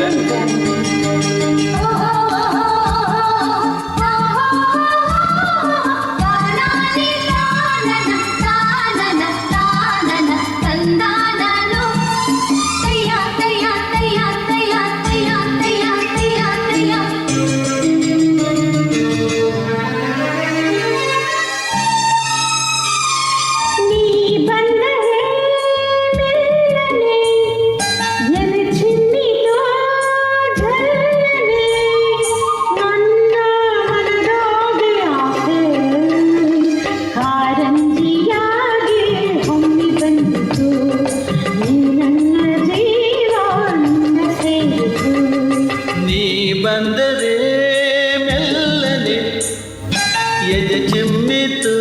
বলছেন ಬಂದರೆ ಮೆಲ್ಲನೆ ಎದೆ ಚೆಮ್ಮಿತು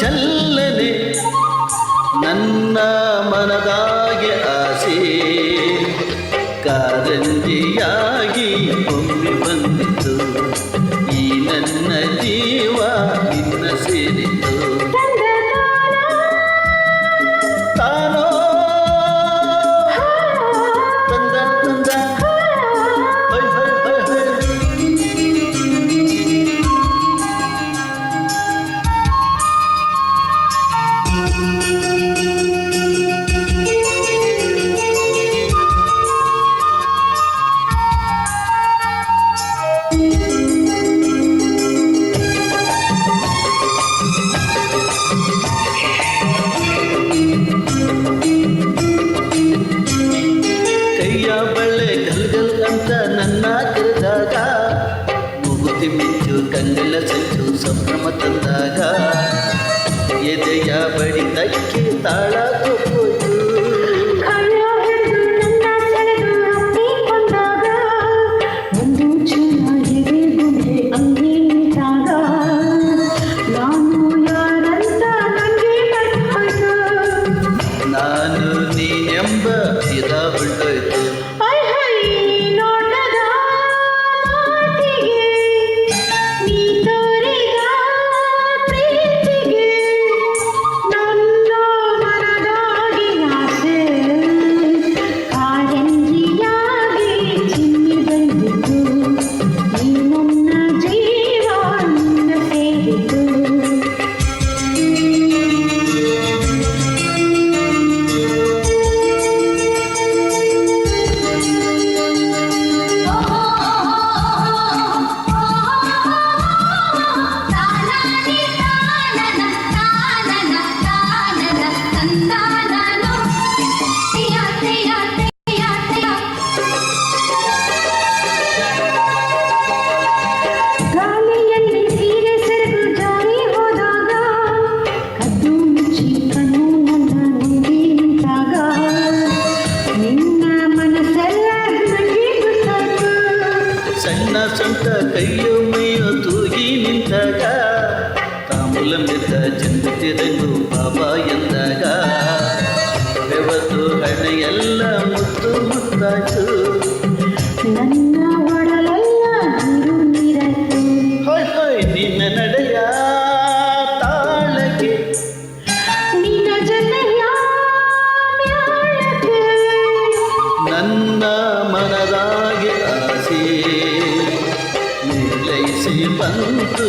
ಜಲ್ಲನೆ ನನ್ನ ಮನದಾಗೆ ಆಸೆ ಹೆಚ್ಚು ಸಂಭ್ರಮ ತಂದಾಗ ಎದೆಯ ಬಡಿ ತಕ್ಕೆ ತಾಳ ಕೊಪ್ಪು ತುಂಬಿದ ಚಿಂತಿರೆಂದು ಬಾಬಾ ಎಂದಾಗ. ಬೆವತ್ತು ಹಣೆಯೆಲ್ಲ ಮುತ್ತು ಮುತ್ತಾಯ್ತು. ನನ್ನ ಒಡಲೆಲ್ಲ ನಿನ್ನ ನಡೆಯ ತಾಳಗೆ ನಿನ್ನ ಜೊತೆಯ ನನ್ನ ಮನದಾಗೆ ಆಸೆ. ಬಂತು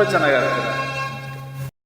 ತುಂಬ ಚೆನ್ನಾಗಿರುತ್ತೆ